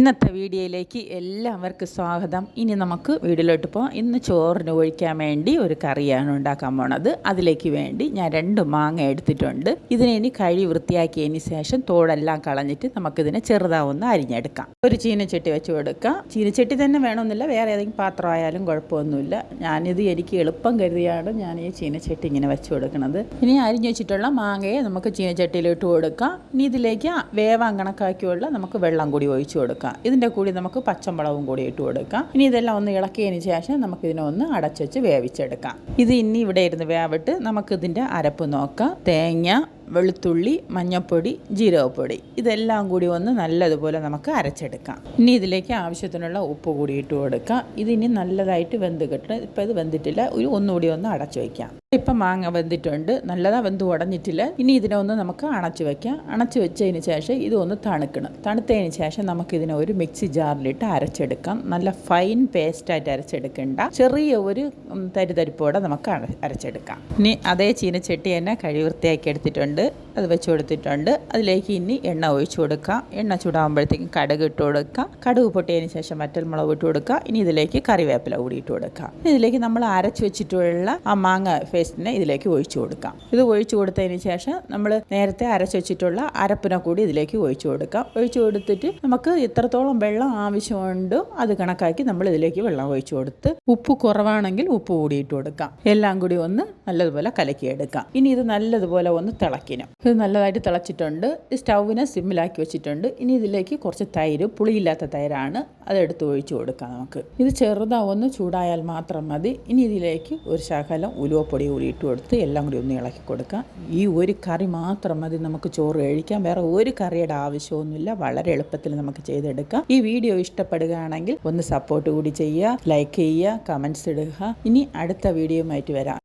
ഇന്നത്തെ വീഡിയോയിലേക്ക് എല്ലാവർക്കും സ്വാഗതം. ഇനി നമുക്ക് വീഡിയോയിലോട്ട് പോകാം ഇന്ന് ചോറിന് ഒഴിക്കാൻ വേണ്ടി ഒരു കറിയാണ് ഉണ്ടാക്കാൻ പോണത്. അതിലേക്ക് വേണ്ടി ഞാൻ രണ്ട് മാങ്ങ എടുത്തിട്ടുണ്ട്. ഇതിനെ ഇനി കഴി വൃത്തിയാക്കിയതിന് ശേഷം തോടെല്ലാം കളഞ്ഞിട്ട് നമുക്കിതിനെ ചെറുതാവുന്ന അരിഞ്ഞെടുക്കാം. ഒരു ചീനച്ചട്ടി വെച്ച് കൊടുക്കാം. ചീനച്ചട്ടി തന്നെ വേണമെന്നില്ല. വേറെ ഏതെങ്കിലും പാത്രമായാലും കുഴപ്പമൊന്നുമില്ല. ഞാനിത് എനിക്ക് എളുപ്പം കരുതിയാണ് ഞാൻ ഈ ചീനച്ചട്ടി ഇങ്ങനെ വെച്ച് കൊടുക്കുന്നത് ഇനി അരിഞ്ഞു വെച്ചിട്ടുള്ള മാങ്ങയെ നമുക്ക് ചീനച്ചട്ടിയിലിട്ട് കൊടുക്കാം. ഇനി ഇതിലേക്ക് വേവാൻ കണക്കാക്കിയുള്ള നമുക്ക് വെള്ളം കൂടി ഒഴിച്ചു കൊടുക്കാം. ഇതിന്റെ കൂടി നമുക്ക് പച്ചമുളകും കൂടി ഇട്ട് കൊടുക്കാം. ഇനി ഇതെല്ലാം ഒന്ന് ഇളക്കിയതിന് ശേഷം നമുക്ക് ഒന്ന് അടച്ചുവെച്ച് വേവിച്ചെടുക്കാം. ഇത് ഇനി ഇവിടെ ഇരുന്ന് വേവിട്ട് നമുക്ക് ഇതിന്റെ അരപ്പ് നോക്കാം. തേങ്ങ വെളുത്തുള്ളി മഞ്ഞൾപ്പൊടി ജീരകപ്പൊടി. ഇതെല്ലാം കൂടി ഒന്ന് നല്ലതുപോലെ നമുക്ക് അരച്ചെടുക്കാം. ഇനി ഇതിലേക്ക് ആവശ്യത്തിനുള്ള ഉപ്പ് കൂടി ഇട്ട് കൊടുക്കാം. ഇതിനി നല്ലതായിട്ട് വെന്ത് കിട്ടണം. ഇപ്പം ഇത് വെന്തിട്ടില്ല. ഒരു ഒന്നുകൂടി ഒന്ന് അടച്ചു വയ്ക്കാം. ഇപ്പം മാങ്ങ വെന്തിട്ടുണ്ട്. നല്ലതാ വെന്ത് ഉടഞ്ഞിട്ടില്ല. ഇനി ഇതിനെ ഒന്ന് നമുക്ക് അണച്ചു വയ്ക്കാം. അണച്ചു വെച്ചതിന് ശേഷം ഇതൊന്ന് തണുക്കണം. തണുത്തതിന് ശേഷം നമുക്കിതിനെ ഒരു മിക്സി ജാറിലിട്ട് അരച്ചെടുക്കാം. നല്ല ഫൈൻ പേസ്റ്റായിട്ട് അരച്ചെടുക്കേണ്ട. ചെറിയ ഒരു തരിതരിപ്പോടെ നമുക്ക് അര- അരച്ചെടുക്കാം. ഇനി അതേ ചീനച്ചട്ടി തന്നെ കഴി വൃത്തിയാക്കി എടുത്തിട്ടുണ്ട്. അത് വെച്ച് കൊടുത്തിട്ടുണ്ട്. അതിലേക്ക് ഇനി എണ്ണ ഒഴിച്ചു കൊടുക്കാം എണ്ണ ചൂടാകുമ്പോഴത്തേക്കും കടുക് ഇട്ട് കൊടുക്കാം കടുക് പൊട്ടിയതിന് ശേഷം മറ്റൽ മുളക് ഇട്ട് കൊടുക്കുക. ഇനി ഇതിലേക്ക് കറിവേപ്പില കൂടി ഇട്ട് കൊടുക്കാം ഇനി ഇതിലേക്ക് നമ്മൾ അരച്ച് വെച്ചിട്ടുള്ള ആ മാങ്ങ പേസ്റ്റിനെ ഇതിലേക്ക് ഒഴിച്ചു കൊടുക്കാം ഇത് ഒഴിച്ചു കൊടുത്തതിന് ശേഷം നമ്മൾ നേരത്തെ അരച്ച് വെച്ചിട്ടുള്ള അരപ്പിനെ കൂടി ഇതിലേക്ക് ഒഴിച്ചു കൊടുക്കാം ഒഴിച്ചു കൊടുത്തിട്ട് നമുക്ക് എത്രത്തോളം വെള്ളം ആവശ്യമുണ്ടോ. അത് കണക്കാക്കി നമ്മൾ ഇതിലേക്ക് വെള്ളം ഒഴിച്ചു കൊടുത്ത് ഉപ്പ് കുറവാണെങ്കിൽ ഉപ്പ് കൂടി ഇട്ട് കൊടുക്കാം എല്ലാം കൂടി ഒന്ന് നല്ലതുപോലെ കലക്കിയെടുക്കാം ഇനി ഇത് നല്ലതുപോലെ ഒന്ന് തിളക്കണം ഇത് നല്ലതായിട്ട് തിളച്ചിട്ടുണ്ട്. സ്റ്റൗവിനെ സിമ്മിലാക്കി വെച്ചിട്ടുണ്ട്. ഇനി ഇതിലേക്ക് കുറച്ച് തൈര് പുളിയില്ലാത്ത തൈരാണ് അതെടുത്ത് ഒഴിച്ചു കൊടുക്കാം നമുക്ക്. ഇത് ചെറുതാവൊന്ന് ചൂടായാൽ മാത്രം മതി. ഇനി ഇതിലേക്ക് ഒരു ശകലം ഉലുവപ്പൊടി കൂടി ഇട്ട് കൊടുത്ത് എല്ലാം കൂടി ഒന്ന് ഇളക്കി കൊടുക്കാം. ഈ ഒരു കറി മാത്രം മതി നമുക്ക് ചോറ് കഴിക്കാം വേറെ ഒരു കറിയുടെ ആവശ്യമൊന്നുമില്ല. വളരെ എളുപ്പത്തിൽ നമുക്ക് ചെയ്തെടുക്കാം. ഈ വീഡിയോ ഇഷ്ടപ്പെടുകയാണെങ്കിൽ ഒന്ന് സപ്പോർട്ട് കൂടി ചെയ്യുക ലൈക്ക് ചെയ്യുക കമൻസ് ഇടുക. ഇനി അടുത്ത വീഡിയോയുമായിട്ട് വരാം.